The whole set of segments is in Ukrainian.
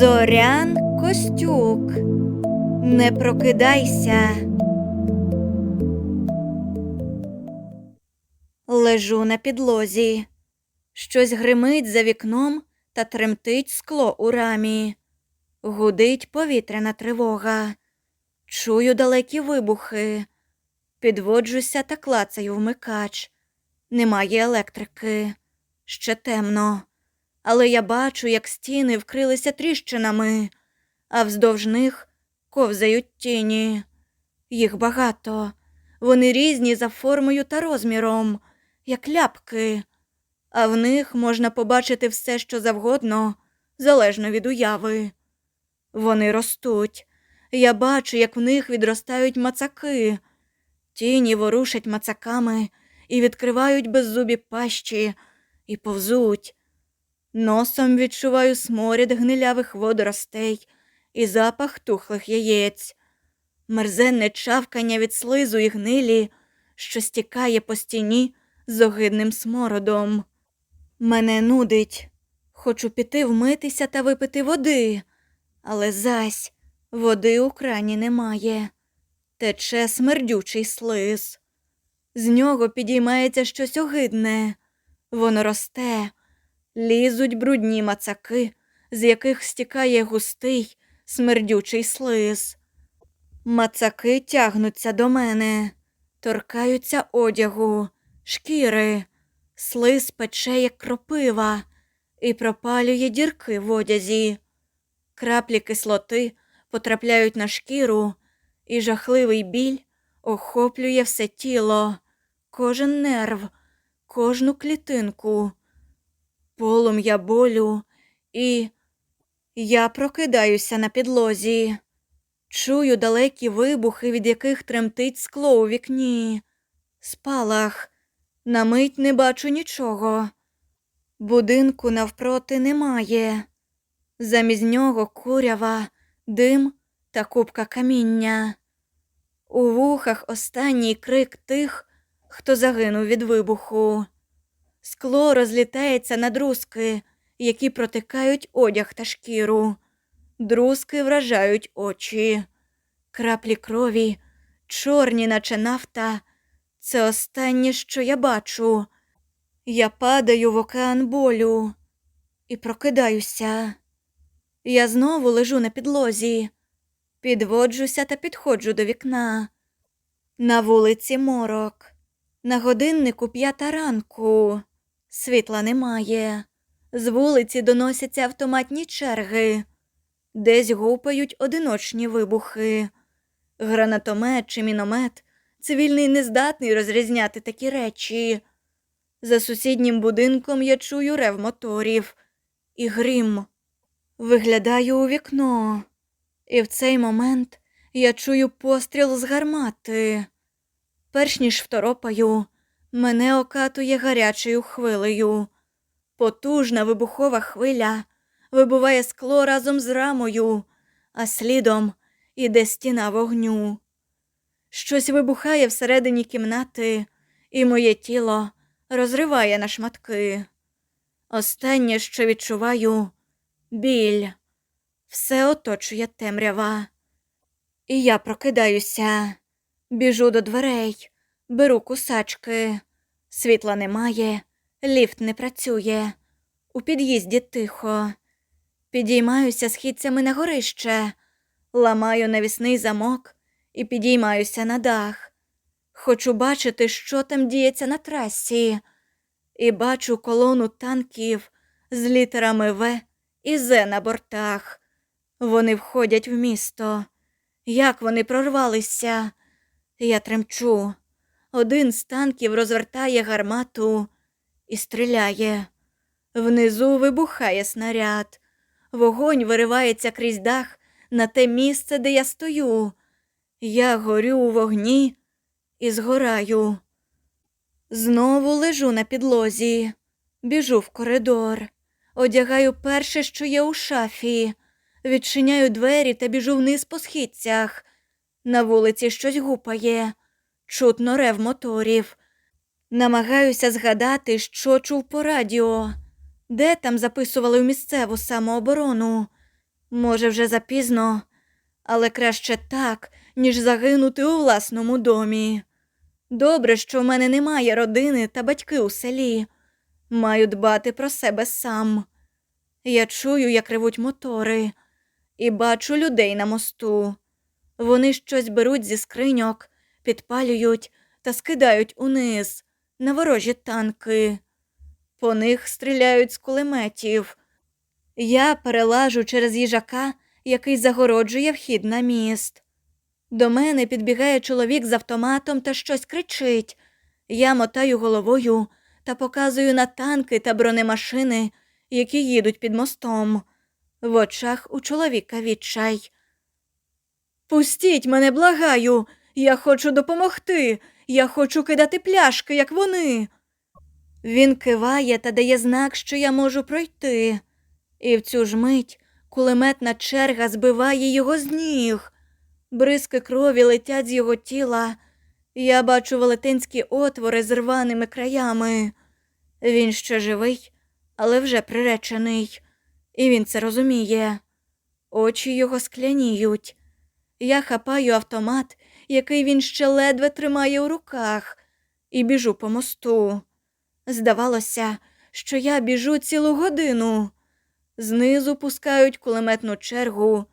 Зорян Костюк. Не прокидайся. Лежу на підлозі. Щось гримить за вікном та тремтить скло у рамі. Гудить повітряна тривога. Чую далекі вибухи. Підводжуся та клацаю вмикач. Немає електрики. Ще темно. Але я бачу, як стіни вкрилися тріщинами, а вздовж них ковзають тіні. Їх багато. Вони різні за формою та розміром, як ляпки, а в них можна побачити все, що завгодно, залежно від уяви. Вони ростуть. Я бачу, як в них відростають мацаки. Тіні ворушать мацаками і відкривають беззубі пащі і повзуть. Носом відчуваю сморід гнилявих водоростей і запах тухлих яєць, мерзенне чавкання від слизу і гнилі, що стікає по стіні з огидним смородом. Мене нудить. Хочу піти вмитися та випити води, але зась води у крані немає. Тече смердючий слиз. З нього підіймається щось огидне. Воно росте, лізуть брудні мацаки, з яких стікає густий, смердючий слиз. Мацаки тягнуться до мене, торкаються одягу, шкіри, слиз пече, як кропива, і пропалює дірки в одязі. Краплі кислоти потрапляють на шкіру, і жахливий біль охоплює все тіло, кожен нерв, кожну клітинку. Полум'я болю, і я прокидаюся на підлозі. Чую далекі вибухи, від яких тремтить скло у вікні. Спалах. На мить не бачу нічого. Будинку навпроти немає. Замість нього курява, дим та купка каміння. У вухах останній крик тих, хто загинув від вибуху. Скло розлітається на друзки, які протикають одяг та шкіру. Друзки вражають очі. Краплі крові, чорні, наче нафта. Це останнє, що я бачу. Я падаю в океан болю і прокидаюся. Я знову лежу на підлозі, підводжуся та підходжу до вікна. На вулиці морок, на годиннику п'ята ранку. Світла немає. З вулиці доносяться автоматні черги, десь гупають одиночні вибухи. Гранатомет чи міномет цивільний не здатний розрізняти такі речі. За сусіднім будинком я чую рев моторів і грім. Виглядаю у вікно, і в цей момент я чую постріл з гармати. Перш ніж второпаю, мене окатує гарячою хвилею. Потужна вибухова хвиля вибуває скло разом з рамою, а слідом іде стіна вогню. Щось вибухає всередині кімнати, і моє тіло розриває на шматки. Останнє, що відчуваю, біль. Все оточує темрява. І я прокидаюся, біжу до дверей, беру кусачки. Світла немає, ліфт не працює. У під'їзді тихо. Підіймаюся східцями на горище, ламаю навісний замок і підіймаюся на дах. Хочу бачити, що там діється на трасі, і бачу колону танків з літерами В і З на бортах. Вони входять в місто. Як вони прорвалися? Я тремчу. Один з танків розвертає гармату і стріляє. Внизу вибухає снаряд. Вогонь виривається крізь дах на те місце, де я стою. Я горю у вогні і згораю. Знову лежу на підлозі, біжу в коридор, одягаю перше, що є у шафі, відчиняю двері та біжу вниз по східцях. На вулиці щось гупає, чутно рев моторів. Намагаюся згадати, що чув по радіо, де там записували в місцеву самооборону. Може, вже запізно, але краще так, ніж загинути у власному домі. Добре, що в мене немає родини та батьки у селі. Маю дбати про себе сам. Я чую, як ревуть мотори, і бачу людей на мосту. Вони щось беруть зі скриньок, підпалюють та скидають униз на ворожі танки. По них стріляють з кулеметів. Я перелажу через їжака, який загороджує вхід на міст. До мене підбігає чоловік з автоматом та щось кричить. Я мотаю головою та показую на танки та бронемашини, які їдуть під мостом. В очах у чоловіка відчай. Пустіть мене, благаю. Я хочу допомогти. Я хочу кидати пляшки, як вони. Він киває та дає знак, що я можу пройти. І в цю ж мить кулеметна черга збиває його з ніг. Бризки крові летять з його тіла. Я бачу велетенські отвори з рваними краями. Він ще живий, але вже приречений, і він це розуміє. Очі його скляніють. Я хапаю автомат, який він ще ледве тримає у руках, і біжу по мосту. Здавалося, що я біжу цілу годину. Знизу пускають кулеметну чергу,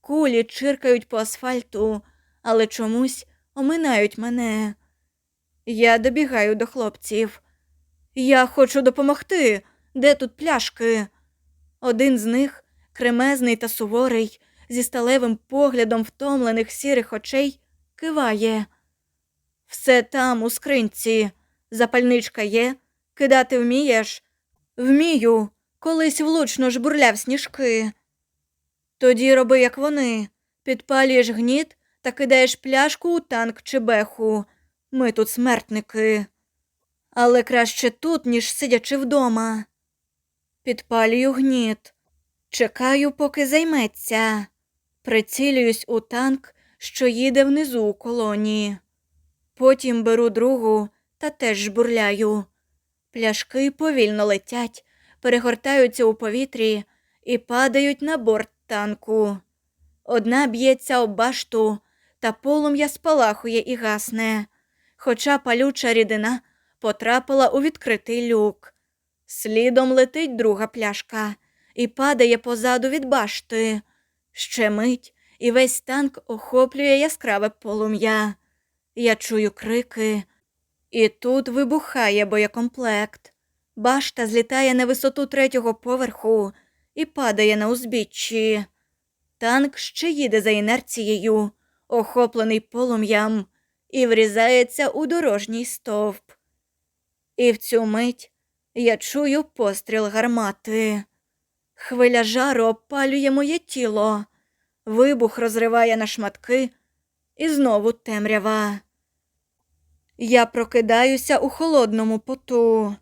кулі чиркають по асфальту, але чомусь оминають мене. Я добігаю до хлопців. Я хочу допомогти. Де тут пляшки? Один з них, кремезний та суворий, зі сталевим поглядом втомлених сірих очей, киває. Все там, у скринці. Запальничка є, кидати вмієш? Вмію. Колись влучно жбурляв сніжки. Тоді роби, як вони. Підпалюєш гніт та кидаєш пляшку у танк чи беху. Ми тут смертники. Але краще тут, ніж сидячи вдома. Підпалюю гніт. Чекаю, поки займеться. Прицілююсь у танк, що їде внизу у колоні. Потім беру другу та теж жбурляю. Пляшки повільно летять, перегортаються у повітрі і падають на борт танку. Одна б'ється об башту, та полум'я спалахує і гасне, хоча палюча рідина потрапила у відкритий люк. Слідом летить друга пляшка і падає позаду від башти. Ще мить, і весь танк охоплює яскраве полум'я. Я чую крики, і тут вибухає боєкомплект. Башта злітає на висоту третього поверху і падає на узбіччі. Танк ще їде за інерцією, охоплений полум'ям, і врізається у дорожній стовп. І в цю мить я чую постріл гармати. Хвиля жару опалює моє тіло, вибух розриває на шматки, і знову темрява. Я прокидаюся у холодному поту.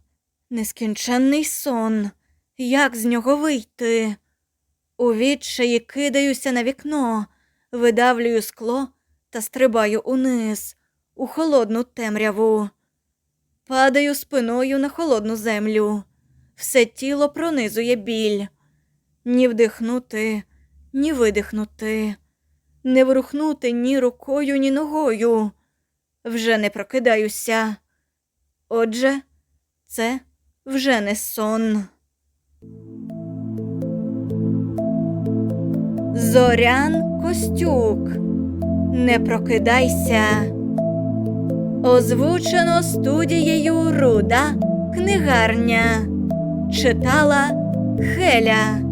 Нескінченний сон. Як з нього вийти? У відчаї кидаюся на вікно, видавлюю скло та стрибаю униз, у холодну темряву. Падаю спиною на холодну землю. Все тіло пронизує біль. Ні вдихнути, ні видихнути, не врухнути ні рукою, ні ногою. Вже не прокидаюся. Отже, це вже не сон. Зорян Костюк. Не прокидайся. Озвучено студією Руда Книгарня. Читала Хеля.